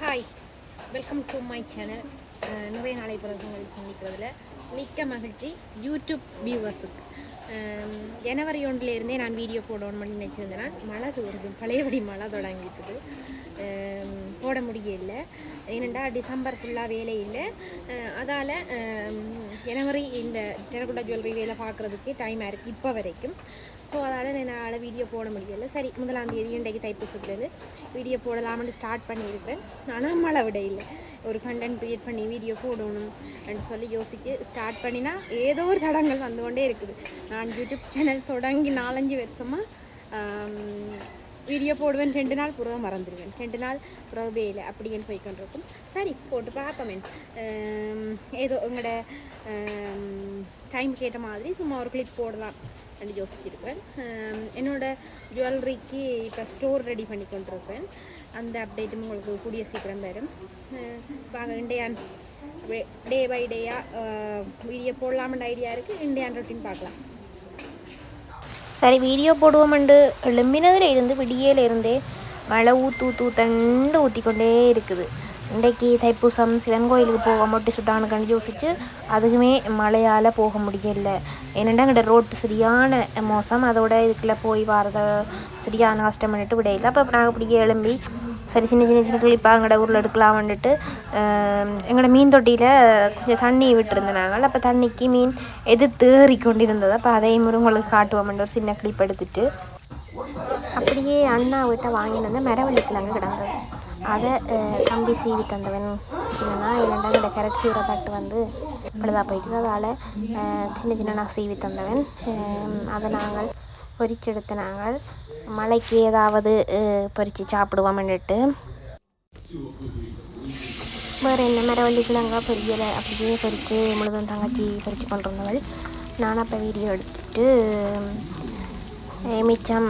Hi welcome to my channel நிறைய நாளை பிறகு உங்களுக்கு சந்திக்கிறதுல மிக்க மகிழ்ச்சி. யூடியூப் வியூவர்ஸுக்கு ஜனவரி ஒன்றிலேருந்தே நான் வீடியோ போடணும்னு நினச்சிருந்தேன் மழை தோறுது பழையபடி மழை தொடங்கிட்டுது. போட முடியல. ஏனெண்டா டிசம்பர் ஃபுல்லாக வேலை இல்லை. அதால் ஜனவரி இந்த டெரகுடா ஜுவல்லரி வேலை பார்க்குறதுக்கு டைம் ஆகிருக்கு இப்போ வரைக்கும். ஸோ அதால் என்னால் வீடியோ போட முடியல. சரி முதலாம் தேதி இன்றைக்கு தைப்பூசத்துலேருந்து வீடியோ போடலாம்னு ஸ்டார்ட் பண்ணியிருப்பேன் ஆனால் மழை விட இல்லை. ஒரு கண்டென்ட் க்ரியேட் பண்ணி வீடியோ போடணும் அப்படின்னு சொல்லி யோசித்து ஸ்டார்ட் பண்ணினா ஏதோ ஒரு தடங்கள் வந்து கொண்டே இருக்குது. நான் யூடியூப் சேனல் தொடங்கி நாலஞ்சு வருஷமாக வீடியோ போடுவேன். ரெண்டு நாள் புறவை மறந்துடுவேன். ரெண்டு நாள் புறவு வேலை அப்படின்னு போய்க்கொண்டிருக்கும். சரி போட்டு பார்ப்போமே ஏதோ உங்களோட டைம் கேட்ட மாதிரி சும்மா ஒரு கிளிப் போடலாம் அப்படின்னு யோசிச்சிருப்பேன் என்னோடய என்னோட ஜுவல்லரிக்கு இப்போ ஸ்டோர் ரெடி பண்ணி கொண்டிருப்பேன் அந்த அப்டேட்டும் உங்களுக்கு கூடிய சீக்கிரம் தரும். வாங்க இண்டியான் டே பை டேயாக வீடியோ போடலாம்னு ஐடியா இருக்குது இண்டியான் ரொட்டீன் பார்க்கலாம். சரி வீடியோ போடுவோம் எழும்பினதில் இருந்து விடியல இருந்தே மழை ஊத்து ஊத்து ஊத்தண்டு ஊற்றிக்கொண்டே இருக்குது. இன்றைக்கு தைப்பூசம் சிவன் கோயிலுக்கு போக மொட்டை சுட்டானுக்கண்டு யோசிச்சு அதுக்குமே மழையால் போக முடியல. ஏனெண்டா எங்கள்ட ரோட்டு சரியான மோசம். அதோட இதுக்குள்ளே போய் வரத சரியான கஷ்டம் பண்ணிட்டு விடையில அப்போ நாங்கள் இப்படியே எழும்பி சரி சின்ன சின்ன சின்ன கிளிப்பாக எங்களோட ஊரில் எடுக்கலாம் வந்துட்டு எங்களோட மீன் தொட்டியில் கொஞ்சம் தண்ணி விட்டுருந்தோம் அப்போ தண்ணிக்கு மீன் எது தேறி கொண்டிருந்தது. அப்போ அதையும் ஒரு உங்களுக்கு காட்டுவோம்னு ஒரு சின்ன கிளிப் எடுத்துட்டு. அப்படியே அண்ணா வீட்டை வாங்கிட்டு வந்து மரவள்ளி கிழங்கு கிடந்தது. அதை கம்பி சீவி தந்தவன். சின்னனா இரண்டா இந்த கேரட் சீவிர தட்டு வந்து? இப்படிதான் போயிட்டு அதால் சின்ன சின்ன நான் சீவி தந்தவன். அதை நாங்கள் பொறிச்செடுத்து நாங்கள் மழைக்கு ஏதாவது பொறித்து சாப்பிடுவோம்னுட்டு. வேறு என்ன மரவள்ளி கிழங்கா பொரியலை. அப்படியே பொறித்து முழுதும் தங்கச்சி பொறித்து கொண்டு வந்தவள் நான் அப்போ வீடியோ எடுத்துட்டு மிச்சம்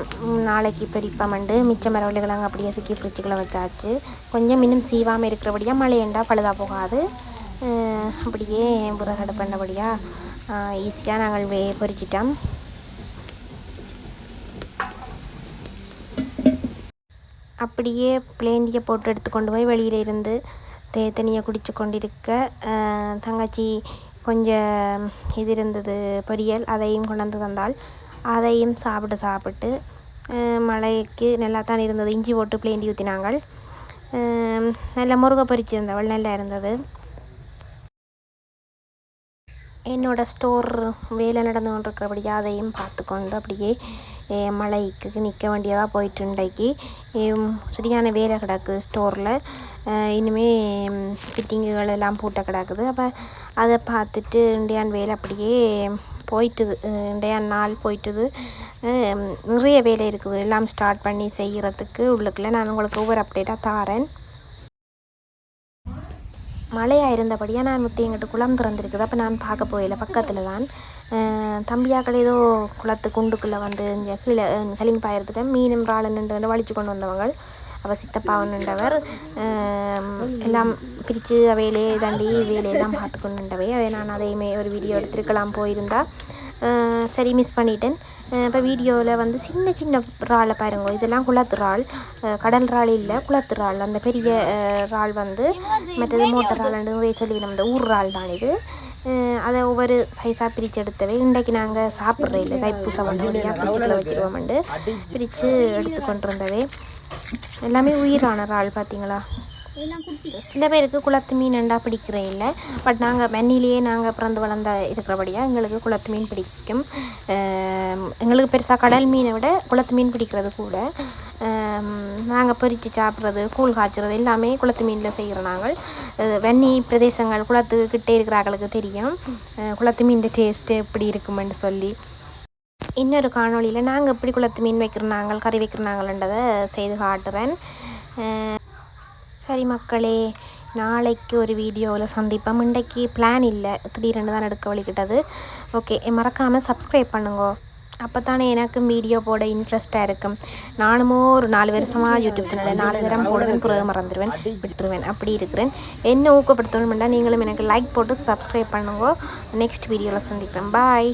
நாளைக்கு பொரிப்பமண்டு மிச்சம் மரவள்ளி அப்படியே சுக்கி ஃப்ரிட்ஜுக்குள்ளே வச்சாச்சு. கொஞ்சம் இன்னும் சீவாமல் இருக்கிறபடியாக மழையண்டா பழுதாக போகாது. அப்படியே விறகடை பண்ணபடியாக ஈஸியாக நாங்கள் வே அப்படியே பிளேண்டியை போட்டு எடுத்து கொண்டு போய் வெளியில் இருந்து தே தனியாக கொண்டிருக்க தங்கச்சி கொஞ்சம் இது இருந்தது பொரியல் அதையும் கொண்டாந்து தந்தாள். அதையும் சாப்பிட்டு சாப்பிட்டு மழைக்கு நல்லா தான் இருந்தது. இஞ்சி போட்டு பிளேண்டி ஊற்றினாங்கள் நல்ல முருகை பொரிச்சிருந்தவள் நல்லா இருந்தது. என்னோடய ஸ்டோர் வேலை நடந்து கொண்டிருக்கிறபடியா அதையும் பார்த்து கொண்டு அப்படியே மழைக்கு நிற்க வேண்டியதாக போயிட்டு இன்றைக்கு சரியான வேலை கிடக்கு ஸ்டோரில் இனிமே ஃபிட்டிங்குகள் எல்லாம் பூட்ட கிடக்குது அப்போ அதை பார்த்துட்டு இண்டியான் வேலை அப்படியே போயிட்டுது இண்டையான் இண்டியான் நாள் போயிட்டுது நிறைய வேலை இருக்குது எல்லாம் ஸ்டார்ட் பண்ணி செய்கிறதுக்கு உள்ளுக்குள்ள நான் உங்களுக்கு ஒவ்வொரு அப்டேட்டாக தாரேன் மழையாக இருந்தபடியாக நான் முத்தி எங்கிட்ட குளம் திறந்துருக்குது அப்போ நான் பார்க்க போயில பக்கத்தில் தான் தம்பியாக்கள் ஏதோ குளத்து குண்டுக்குள்ளே வந்து இங்கே கீழே கலிங் பாயறதுக்கு மீனும் இறாலும் நின்று வலிச்சு கொண்டு வந்தவங்க அவ சித்தப்பாவன் நின்றவர். எல்லாம் பிரித்து அவையிலே தாண்டி வேலையெல்லாம் பார்த்து கொண்டு நின்றவை. அவை நான் அதையுமே ஒரு வீடியோ எடுத்துருக்கலாம் போயிருந்தா. சரி மிஸ் பண்ணிட்டேன். இப்போ வீடியோவில் வந்து சின்ன சின்ன இறாலை பாருங்க. இதெல்லாம் குளத்து இறால். கடல் இறால் இல்லை குளத்து இறால். அந்த பெரிய இறால் வந்து மற்றது மோட்டர் இறால் சொல்லி நம்ம ஊர் இறால் தான் இது. அதை ஒவ்வொரு சைஸாக பிரித்து எடுத்தவை இன்றைக்கு நாங்கள் சாப்பிட்ற இல்லை தைப்பூசம் வண்டியாக ஃப்ரிட்ஜுக்குள்ளே வச்சுருவோம்ண்டு பிரித்து எடுத்து கொண்டு வந்தவை எல்லாமே உயிரான இறால் பார்த்தீங்களா சில பேருக்கு குளத்து மீன்ண்டா பிடிக்கிறே இல்லை பட் நாங்கள் மண்ணிலேயே நாங்கள் பிறந்து வளர்ந்த இருக்கிறபடியாக எங்களுக்கு குளத்து மீன் பிடிக்கும் எங்களுக்கு பெருசாக கடல் மீனை விட குளத்து மீன் பிடிக்கிறது கூட நாங்கள் பொரித்து சாப்பிட்றது கூழ் காய்ச்சுறது எல்லாமே குளத்து மீனில் செய்கிறோம் நாங்கள். வெண்ணி பிரதேசங்கள் குளத்துக்கு கிட்டே இருக்கிறாங்களுக்கு தெரியும். குளத்து மீன் டேஸ்ட்டு எப்படி இருக்குமென்னு சொல்லி. இன்னொரு காணொளியில் நாங்கள் எப்படி குளத்து மீன் வைக்கிறோம் நாங்கள் கறி வைக்கிறோம் நாங்கள்ன்றதை செய்து காட்டுறேன். சரி மக்களே நாளைக்கு ஒரு வீடியோவில் சந்திப்போம். இன்றைக்கு பிளான் இல்லை. திடீரென்று தான் எடுக்க வழிகிட்டது. ஓகே மறக்காமல் சப்ஸ்கிரைப் பண்ணுங்க. அப்போ தானே எனக்கும் வீடியோ போட இன்ட்ரெஸ்ட்டாக இருக்கும். நானுமோ ஒரு நாலு வருஷமாக யூடியூப் சேனலில் நாலு தரம் போடுவேன் பிறகு மறந்துடுவேன் விட்டுருவேன். அப்படி இருக்கிறேன். என்ன ஊக்கப்படுத்தணும்னா நீங்களும் எனக்கு லைக் போட்டு சப்ஸ்கிரைப் பண்ணுங்க. நெக்ஸ்ட் வீடியோவில் சந்திக்கிறேன். பாய்